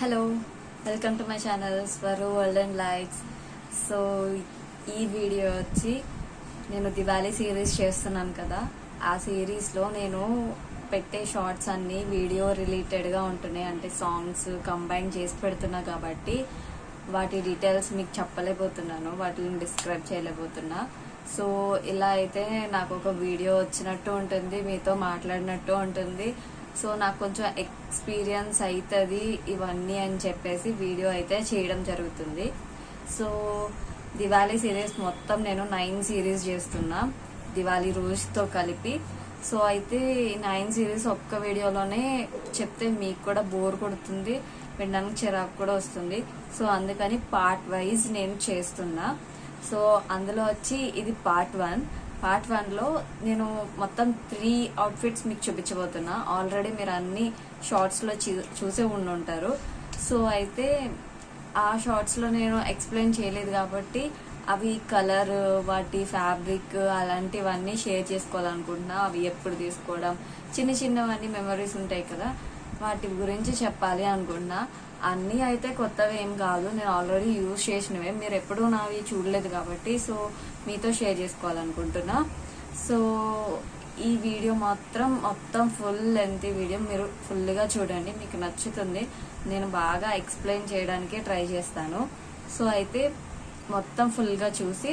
Hello welcome to my channel Swaru world and lights so ఈ video వచ్చి నేను Diwali series చేస్తున్నాను కదా. ఆ సిరీస్లో నేను పెట్టే షార్ట్స్ అన్నీ వీడియో రిలేటెడ్గా ఉంటున్నాయి. అంటే సాంగ్స్ కంబైన్ చేసి పెడుతున్నా కాబట్టి వాటి డీటెయిల్స్ మీకు చెప్పలేకపోతున్నాను. వాటిని డిస్క్రైబ్ చేయలేకపోతున్నా. సో ఇలా అయితే నాకు ఒక వీడియో వచ్చినట్టు ఉంటుంది. మీతో మాట్లాడినట్టు ఉంటుంది. సో నాకు కొంచెం ఎక్స్పీరియన్స్ అవుతుంది ఇవన్నీ అని చెప్పేసి వీడియో అయితే చేయడం జరుగుతుంది. సో దివాళీ సిరీస్ మొత్తం నేను నైన్ సిరీస్ చేస్తున్నా. దివాళీ రోజుతో కలిపి. సో అయితే నైన్ సిరీస్ ఒక్క వీడియోలోనే చెప్తే మీకు కూడా బోర్ కొడుతుంది వినడానికి చిరాకు కూడా వస్తుంది. సో అందుకని పార్ట్ వైజ్ నేను చేస్తున్నా. సో అందులో వచ్చి ఇది పార్ట్ వన్ పార్ట్ వన్లో నేను మొత్తం త్రీ అవుట్ఫిట్స్ మీకు చూపించబోతున్నా. ఆల్రెడీ మీరు అన్ని షార్ట్స్లో చూసే ఉండి ఉంటారు సో అయితే ఆ షార్ట్స్లో నేను ఎక్స్ప్లెయిన్ చేయలేదు కాబట్టి అవి కలర్ వాటి ఫ్యాబ్రిక్ అలాంటివన్నీ షేర్ చేసుకోవాలనుకుంటున్నా. అవి ఎప్పుడు తీసుకోవడం చిన్న చిన్నవన్నీ మెమరీస్ ఉంటాయి కదా వాటి గురించి చెప్పాలి అనుకుంటున్నా. అన్నీ అయితే కొత్తవి ఏం కాదు. నేను ఆల్రెడీ యూజ్ చేసినవే. మీరు ఎప్పుడూ నావి చూడలేదు కాబట్టి సో మీతో షేర్ చేసుకోవాలనుకుంటున్నా. సో ఈ వీడియో మాత్రం మొత్తం ఫుల్ లెంత్ వీడియో మీరు ఫుల్గా చూడండి. మీకు నచ్చుతుంది. నేను బాగా ఎక్స్ప్లెయిన్ చేయడానికి ట్రై చేస్తాను. సో అయితే మొత్తం ఫుల్గా చూసి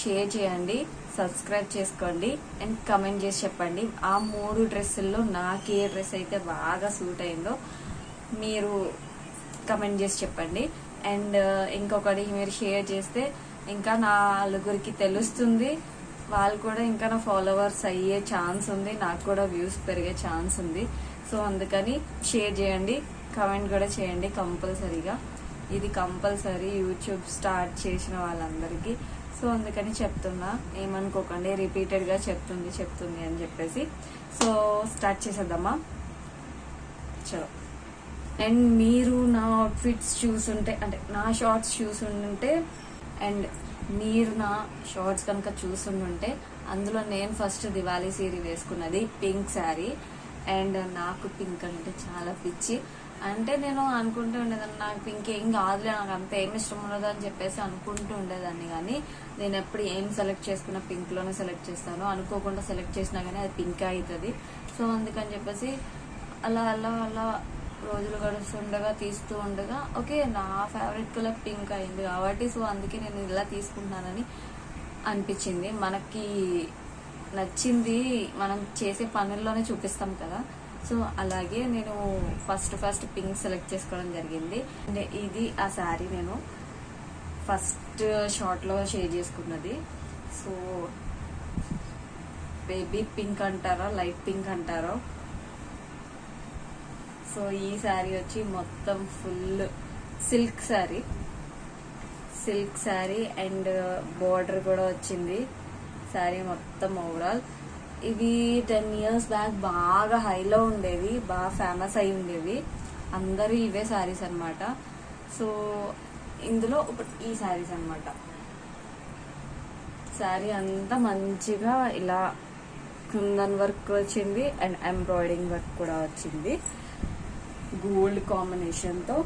షేర్ చేయండి. సబ్స్క్రైబ్ చేసుకోండి. అండ్ కమెంట్ చేసి చెప్పండి. ఆ మూడు డ్రెస్సుల్లో నాకు ఏ డ్రెస్ అయితే బాగా సూట్ అయిందో మీరు కమెంట్ చేసి చెప్పండి. అండ్ uh, ఇంకొకటి మీరు షేర్ చేస్తే ఇంకా నలుగురికి తెలుస్తుంది. వాళ్ళు కూడా ఇంకా నా ఫాలోవర్స్ అయ్యే ఛాన్స్ ఉంది. నాకు కూడా వ్యూస్ పెరిగే ఛాన్స్ ఉంది. సో అందుకని షేర్ చేయండి. కమెంట్ కూడా చేయండి కంపల్సరీగా. ఇది కంపల్సరీ యూట్యూబ్ స్టార్ట్ చేసిన వాళ్ళందరికీ. సో అందుకని చెప్తున్నా. ఏమనుకోకండి. రిపీటెడ్గా చెప్తుంది చెప్తుంది అని చెప్పేసి. సో స్టార్ట్ చేసేద్దామా? చలో. అండ్ మీరు నా అవుట్ఫిట్స్ చూసుంటే అంటే నా షార్ట్స్ చూసుంటే అండ్ మీరు నా షార్ట్స్ కనుక చూసుంటే అందులో నేను ఫస్ట్ దివాళీ సీరీ వేసుకున్నది పింక్ శారీ అండ్ నాకు పింక్ అంటే చాలా పిచ్చి. అంటే నేను అనుకుంటూ ఉండేదాన్ని నాకు పింక్ ఏం కాదులే నాకు అంత ఏం ఇష్టం ఉండదు అని చెప్పేసి అనుకుంటూ ఉండేదాన్ని. కానీ నేను ఎప్పుడు ఏం సెలెక్ట్ చేసుకున్నా పింక్లోనే సెలెక్ట్ చేస్తాను. అనుకోకుండా సెలెక్ట్ చేసినా కానీ అది పింక్ అవుతుంది. సో అందుకని చెప్పేసి అలా అలా అలా రోజులు గడుస్తుండగా తీస్తూ ఉండగా ఓకే నా ఫేవరెట్ కలర్ పింక్ అయింది కాబట్టి సో అందుకే నేను ఇలా తీసుకుంటున్నానని అనిపించింది. మనకి నచ్చింది మనం చేసే పనుల్లోనే చూపిస్తాం కదా. సో అలాగే నేను ఫస్ట్ ఫస్ట్ పింక్ సెలెక్ట్ చేసుకోవడం జరిగింది. అంటే ఇది ఆ శారీ నేను ఫస్ట్ షార్ట్లో షేర్ చేసుకున్నది. సో బేబీ పింక్ అంటారో లైట్ పింక్ అంటారో సో ఈ శారీ వచ్చి మొత్తం full silk sari. Silk sari and border కూడా వచ్చింది. శారీ మొత్తం ఓవరాల్ ఇవి టెన్ ఇయర్స్ బ్యాక్ బాగా హైలో ఉండేవి బాగా ఫేమస్ అయి ఉండేవి. అందరూ ఇవే శారీస్ అన్నమాట. సో ఇందులో ఒకటి ఈ శారీస్ అన్నమాట. శారీ అంతా మంచిగా ఇలా కుందన్ వర్క్ వచ్చింది అండ్ ఎంబ్రాయిడింగ్ వర్క్ కూడా వచ్చింది. గోల్డ్ కాంబినేషన్తో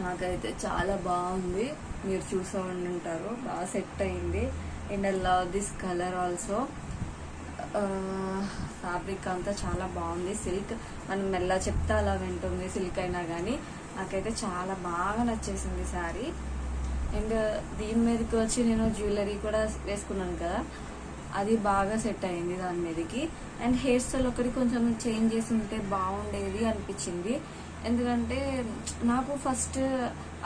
నాకైతే చాలా బాగుంది. మీరు చూసా ఉంటారు బాగా సెట్ అయింది. And I love this colour also. Fabric అంతా చాలా బాగుంది. సిల్క్ మనం మెల్ల చెప్తే అలా వింటుంది సిల్క్ అయినా కానీ నాకైతే చాలా బాగా నచ్చేసింది శారీ. అండ్ దీని మీదకి వచ్చి నేను జ్యువెలరీ కూడా వేసుకున్నాను కదా. అది బాగా సెట్ అయింది దాని మీదకి. అండ్ హెయిర్ స్టైల్ ఒకటి కొంచెం చేంజ్ చేసి ఉంటే బాగుండేది అనిపించింది. ఎందుకంటే నాకు ఫస్ట్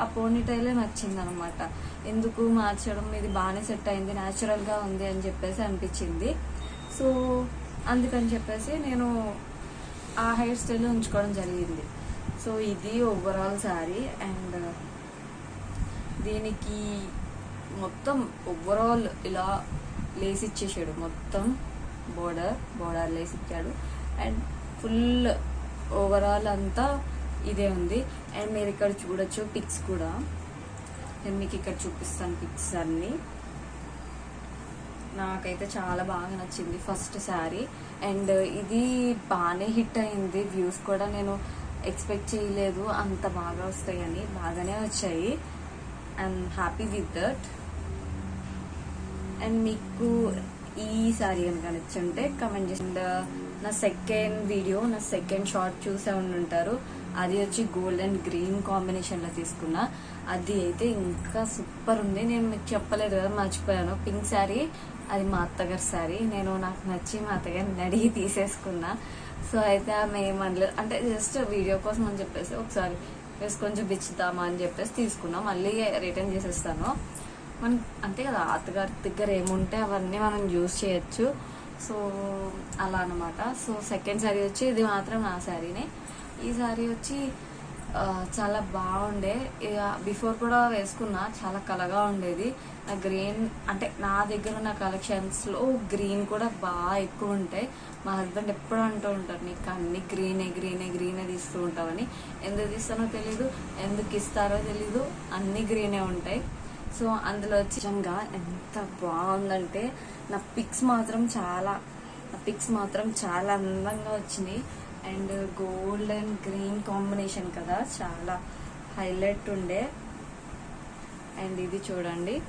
ఆ పోనీ టైలే నచ్చింది అనమాట ఎందుకు మార్చడం? ఇది బాగానే సెట్ అయింది న్యాచురల్గా ఉంది అని చెప్పేసి అనిపించింది. సో అందుకని చెప్పేసి నేను ఆ హెయిర్ స్టైల్ ఉంచుకోవడం జరిగింది. సో ఇది ఓవరాల్ శారీ అండ్ దీనికి మొత్తం ఓవరాల్ ఇలా లేస్ ఇచ్చేసాడు మొత్తం బోర్డర్ బోర్డర్ లేస్ ఇచ్చాడు అండ్ ఫుల్ ఓవరాల్ అంతా ఇదే ఉంది. అండ్ మీరు ఇక్కడ చూడొచ్చు పిక్స్ కూడా. నేను మీకు ఇక్కడ చూపిస్తాను పిక్స్ అన్నీ. నాకైతే చాలా బాగా నచ్చింది ఫస్ట్ శారీ అండ్ ఇది బాగానే హిట్ అయింది. వ్యూస్ కూడా నేను ఎక్స్పెక్ట్ చేయలేదు. అంత బాగా వస్తాయని బాగానే వచ్చాయి. I'm happy with that and మీకు ఈ సారీ కనుక నచ్చుంటే కమెంట్ చేసి నా సెకండ్ వీడియో నా సెకండ్ షార్ట్ చూసే ఉండుంటారు. అది వచ్చి గోల్డ్ అండ్ గ్రీన్ కాంబినేషన్లో తీసుకున్నా. అది అయితే ఇంకా సూపర్ ఉంది. నేను మీకు చెప్పలేదు కదా మర్చిపోయాను. పింక్ శారీ అది మా అత్తగారి శారీ నేను నాకు నచ్చి మా అత్తగారిని అడిగి తీసేసుకున్నా. సో అయితే ఆమె ఏమనలేదు. అంటే జస్ట్ వీడియో కోసం అని చెప్పేసి ఒకసారి వేసుకొని చూపించుదామా అని చెప్పేసి తీసుకున్నా. మళ్ళీ రిటర్న్ చేసేస్తాను. మనం అంతే కదా అత్తగారి దగ్గర ఏముంటే అవన్నీ మనం యూజ్ చేయొచ్చు. సో అలా అనమాట సో సెకండ్ శారీ వచ్చి ఇది మాత్రం నా శారీనే ఈ శారీ వచ్చి చాలా బాగుండే. బిఫోర్ కూడా వేసుకున్నా చాలా కలగా ఉండేది. నా గ్రీన్ అంటే నా దగ్గర ఉన్న కలెక్షన్స్లో గ్రీన్ కూడా బాగా ఎక్కువ ఉంటాయి. మా హస్బెండ్ ఎప్పుడు అంటూ ఉంటారు నీకు అన్ని గ్రీనే గ్రీనే గ్రీనే తీస్తూ ఉంటామని ఎందుకు తీస్తానో తెలీదు ఎందుకు ఇస్తారో తెలీదు అన్ని గ్రీనే ఉంటాయి. సో అందులో వచ్చి నిజంగా ఎంత బాగుందంటే నా పిక్స్ మాత్రం చాలా నా పిక్స్ మాత్రం చాలా అందంగా వచ్చింది and gold and green combination కదా చాలా హైలైట్ ఉండే. అండ్ ఇది చూడండి.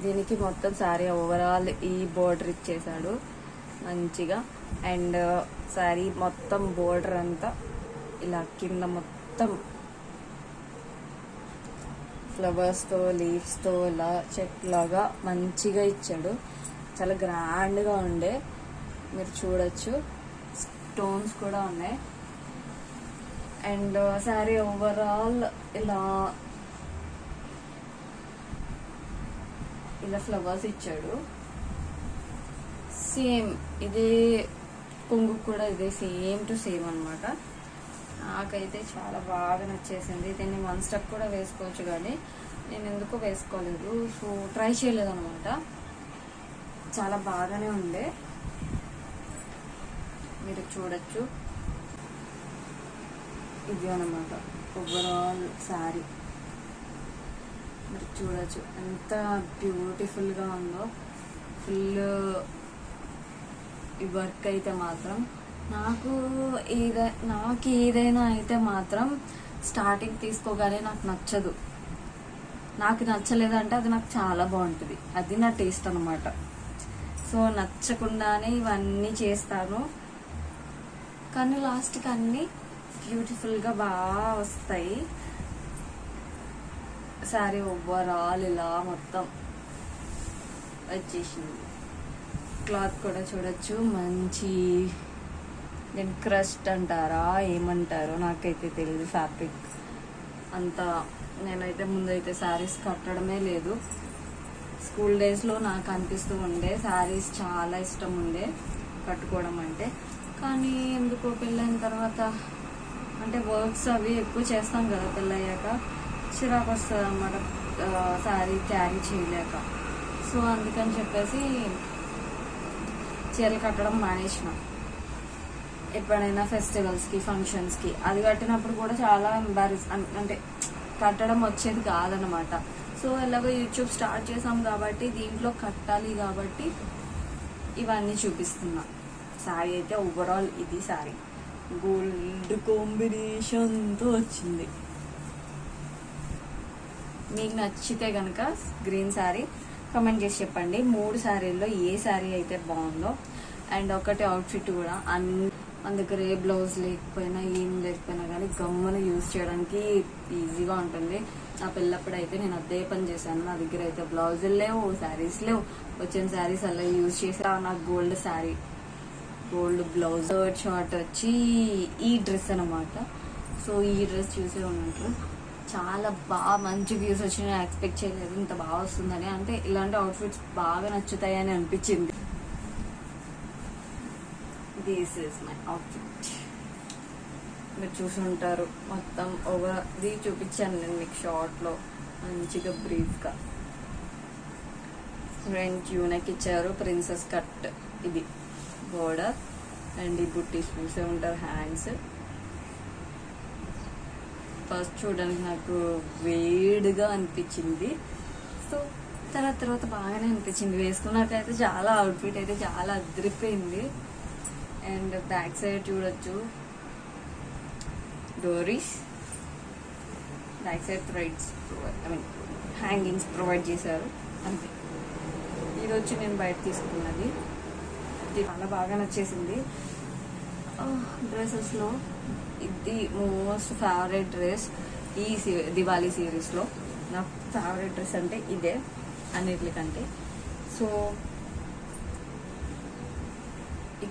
దీనికి మొత్తం సారీ ఓవరాల్ ఈ బోర్డర్ ఇచ్చేసాడు మంచిగా. అండ్ సారీ మొత్తం బోర్డర్ అంతా ఇలా కింద మొత్తం ఫ్లవర్స్తో లీవ్స్తో ఇలా చెట్లాగా మంచిగా ఇచ్చాడు. చాలా గ్రాండ్గా ఉండే. మీరు చూడొచ్చు. స్టోన్స్ కూడా ఉన్నాయి. అండ్ సారీ ఓవరాల్ ఇలా ఇలా ఫ్లవర్స్ ఇచ్చాడు. సేమ్ ఇదే కొంగు కూడా ఇదే సేమ్ టు సేమ్ అన్నమాట. నాకైతే చాలా బాగా నచ్చేసింది. దీన్ని వన్ స్టెప్ కూడా వేసుకోవచ్చు కానీ నేను ఎందుకు వేసుకోలేదు. సో ట్రై చేయలేదు అనమాట చాలా బాగానే ఉంది. మీరు చూడొచ్చు. ఇది అనమాట ఓవరాల్ శారీ మీరు చూడొచ్చు. ఎంత బ్యూటిఫుల్గా ఉందో. ఫుల్ ఈ వర్క్ అయితే మాత్రం నాకు ఏదై నాకు ఏదైనా అయితే మాత్రం స్టార్టింగ్ తీసుకోగానే నాకు నచ్చదు. నాకు నచ్చలేదంటే అది నాకు చాలా బాగుంటుంది. అది నా టేస్ట్ అనమాట సో నచ్చకుండానే ఇవన్నీ చేస్తాను. కానీ లాస్ట్కి అన్నీ బ్యూటిఫుల్గా బాగా వస్తాయి. సారీ ఓవరాల్ ఇలా మొత్తం వచ్చేసింది. క్లాత్ కూడా చూడొచ్చు. మంచి నేను క్రస్ట్ అంటారా ఏమంటారో నాకైతే తెలియదు ఫ్యాబ్రిక్. అంత నేనైతే ముందైతే శారీస్ కట్టడమే లేదు. స్కూల్ డేస్లో నాకు అనిపిస్తూ ఉండే శారీస్ చాలా ఇష్టం ఉండే కట్టుకోవడం అంటే. కానీ ఎందుకో పెళ్ళైన తర్వాత అంటే వర్క్స్ అవి ఎక్కువ చేస్తాం కదా పెళ్ళయ్యాక చిరాకు వస్తుంది అన్నమాట శారీ క్యారీ చేయలేక. సో అందుకని చెప్పేసి చీరలు కట్టడం మానేసిన. ఎప్పుడైనా ఫెస్టివల్స్కి ఫంక్షన్స్కి. అది కట్టినప్పుడు కూడా చాలా ఎంబారెస్ అంటే కట్టడం వచ్చేది కాదనమాట సో ఎలాగో యూట్యూబ్ స్టార్ట్ చేసాం కాబట్టి దీంట్లో కట్టాలి కాబట్టి ఇవన్నీ చూపిస్తున్నా. శారీ అయితే ఓవరాల్ ఇది శారీ గోల్డ్ కాంబినేషన్తో వచ్చింది. మీకు నచ్చితే కనుక గ్రీన్ శారీ కమెంట్ చేసి చెప్పండి. మూడు శారీల్లో ఏ శారీ అయితే బాగుందో. అండ్ ఒకటి అవుట్ఫిట్ కూడా అన్ని మన దగ్గర ఏ బ్లౌజ్ లేకపోయినా ఏం లేకపోయినా కానీ గమ్మున యూజ్ చేయడానికి ఈజీగా ఉంటుంది. నా పెళ్ళప్పుడు అయితే నేను అదే పని చేశాను. నా దగ్గర అయితే బ్లౌజులు లేవు శారీస్ లేవు. వచ్చిన శారీస్ అలా యూజ్ చేసా నాకు gold sari gold blouse short వచ్చి ఈ డ్రెస్ అనమాట సో ఈ డ్రెస్ చూసే ఉన్నట్లు చాలా బాగా మంచి వ్యూస్ వచ్చి నేను ఎక్స్పెక్ట్ చేయలేదు ఇంత బాగా వస్తుందని. అంటే ఇలాంటి అవుట్ఫిట్స్ బాగా నచ్చుతాయని అనిపించింది. దిస్ ఇస్ మై అవుట్ఫిట్ మీరు చూసుంటారు మొత్తం ఓవర్ ఇది చూపించాను నేను మీకు షార్ట్లో. మంచిగా బ్రీఫ్గా ఫ్రంట్ యూనక్ ఇచ్చారు ప్రిన్సెస్ కట్ ఇది. బోర్డర్ అండ్ ఈ బుట్టీస్ చూసే ఉంటారు హ్యాండ్స్ ఫస్ట్ చూడడానికి నాకు వేడిగా అనిపించింది. సో తర్వాత తర్వాత బాగానే అనిపించింది. వేసుకున్నాకైతే చాలా అవుట్ఫిట్ అయితే చాలా అదిరిపోయింది. అండ్ బ్యాక్ సైడ్ చూడొచ్చు. డోరీస్ back side threads I mean hangings provide చేశారు. అంతే. ఇది వచ్చి నేను బయట తీసుకున్నది. ఇది చాలా బాగా నచ్చేసింది. డ్రెస్సెస్లో ఇది మోస్ట్ ఫేవరెట్ డ్రెస్ ఈ దివాళీ సిరీస్లో నా ఫేవరెట్ డ్రెస్ అంటే ఇదే అన్నిటికంటే. సో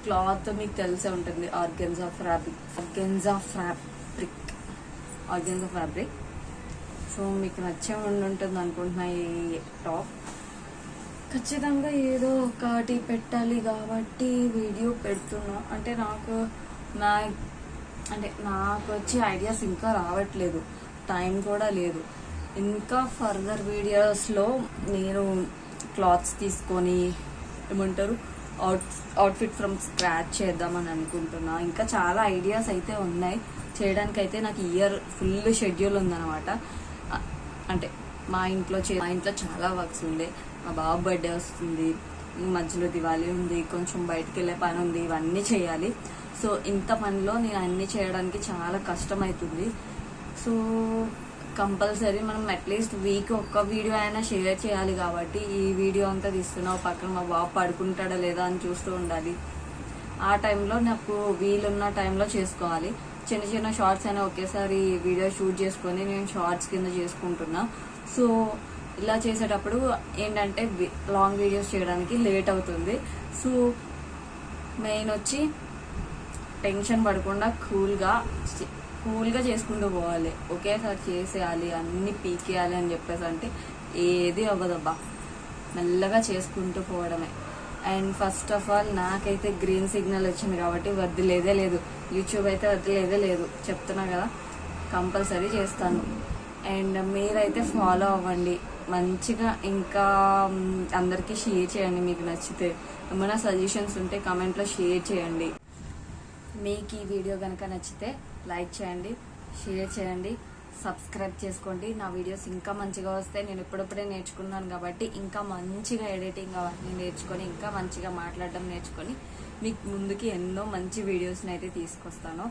క్లాత్ మీకు తెలిసే ఉంటుంది. Organza fabric organza fabric organza fabric so మీకు నచ్చే ఉండి ఉంటుంది అనుకుంటున్నా ఈ టాప్ ఖచ్చితంగా ఏదో ఒకటి పెట్టాలి కాబట్టి వీడియో పెడుతున్నా. అంటే నాకు నా అంటే నాకు వచ్చే ఐడియాస్ ఇంకా రావట్లేదు. టైం కూడా లేదు. ఇంకా ఫర్దర్ వీడియోస్లో నేను క్లాత్స్ తీసుకొని ఏమంటారు అవుట్ అవుట్ఫిట్ ఫ్రమ్ స్క్రాచ్ చేద్దామని అనుకుంటున్నా. ఇంకా చాలా ఐడియాస్ అయితే ఉన్నాయి. చేయడానికి అయితే నాకు ఇయర్ ఫుల్ షెడ్యూల్ ఉందన్నమాట. అంటే మా ఇంట్లో చే- మా ఇంట్లో చాలా వర్క్స్ ఉండే. మా బాబు బర్త్డే వస్తుంది. మధ్యలో దివాళీ ఉంది. కొంచెం బయటకు వెళ్ళే పని ఉంది. ఇవన్నీ చేయాలి. సో ఇంత పనిలో నేను అన్ని చేయడానికి చాలా కష్టం అవుతుంది సో కంపల్సరీ మనం అట్లీస్ట్ వీక్ ఒక్క వీడియో అయినా షేర్ చేయాలి కాబట్టి ఈ వీడియో అంతా తీస్తున్నావు పక్కన మా బాబు పడుకుంటాడా లేదా అని చూస్తూ ఉండాలి. ఆ టైంలో నాకు వీలున్న టైంలో చేసుకోవాలి. చిన్న చిన్న షార్ట్స్ అయినా ఒకేసారి వీడియో షూట్ చేసుకొని నేను షార్ట్స్ కింద చేసుకుంటున్నా. సో ఇలా చేసేటప్పుడు ఏంటంటే లాంగ్ వీడియోస్ చేయడానికి లేట్ అవుతుంది. సో మెయిన్ వచ్చి టెన్షన్ పడకుండా కూల్గా కూల్గా చేసుకుంటూ పోవాలి. ఒకేసారి చేసేయాలి అన్ని పీకేయాలి అని చెప్పేసి అంటే ఏది అవ్వదబ్బా. మెల్లగా చేసుకుంటూ పోవడమే. అండ్ ఫస్ట్ ఆఫ్ ఆల్ నాకైతే గ్రీన్ సిగ్నల్ వచ్చింది కాబట్టి వద్దులేదే లేదు. యూట్యూబ్ అయితే వద్దులేదే లేదు. చెప్తున్నా కదా కంపల్సరీ చేస్తాను. అండ్ మీరైతే ఫాలో అవ్వండి. మంచిగా ఇంకా అందరికీ షేర్ చేయండి మీకు నచ్చితే. ఏమైనా సజెషన్స్ ఉంటే కమెంట్లో షేర్ చేయండి. మీకు ఈ వీడియో కనుక నచ్చితే లైక్ చేయండి షేర్ చేయండి సబ్స్క్రైబ్ చేసుకోండి. నా వీడియోస్ ఇంకా మంచిగా వస్తాయి. నేను ఇప్పుడప్పుడే నేర్చుకున్నాను కాబట్టి ఇంకా మంచిగా ఎడిటింగ్ అవన్నీ నేర్చుకొని ఇంకా మంచిగా మాట్లాడడం నేర్చుకొని మీకు ముందుకి ఎన్నో మంచి వీడియోస్ని అయితే తీసుకొస్తాను.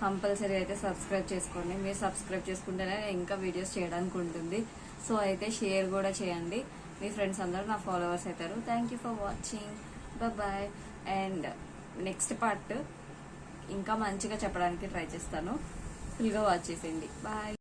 కంపల్సరీ అయితే సబ్స్క్రైబ్ చేసుకోండి. మీరు సబ్స్క్రైబ్ చేసుకుంటేనే ఇంకా వీడియోస్ చేయడానికి ఉంటుంది. సో అయితే షేర్ కూడా చేయండి. మీ ఫ్రెండ్స్ అందరూ నా ఫాలోవర్స్ అవుతారు. Thank you for watching. Bye and next part ఇంకా మంచిగా చెప్పడానికి ట్రై చేస్తాను. ఫుల్గా వాచ్ చేసేయండి. బాయ్